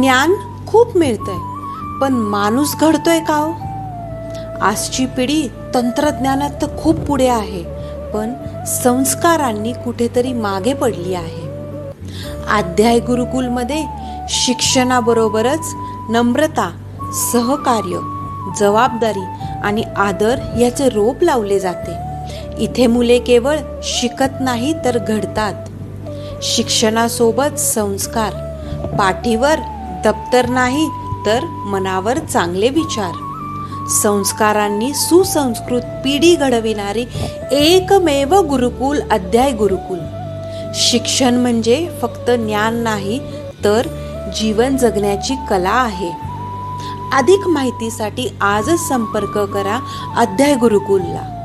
ज्ञान खूप मिळतंय पण माणूस घडतोय का हो? आजची पिढी तंत्रज्ञानात तर खूप पुढे आहे पण संस्कारांनी कुठेतरी मागे पडली आहे. अध्याय गुरुकुलमध्ये शिक्षणाबरोबरच नम्रता सहकार्य जबाबदारी आणि आदर याचे रोप लावले जाते. इथे मुले केवळ शिकत नाही तर घडतात. शिक्षणासोबत संस्कार. पाठीवर दप्तर नाही तर मनावर चांगले विचार. संस्कारांनी सुसंस्कृत पिढी घडविणारी एकमेव गुरुकुल अध्याय गुरुकुल. शिक्षण म्हणजे फक्त ज्ञान नाही तर जीवन जगण्याची कला आहे. अधिक माहितीसाठी आजच संपर्क करा अध्याय गुरुकुलला.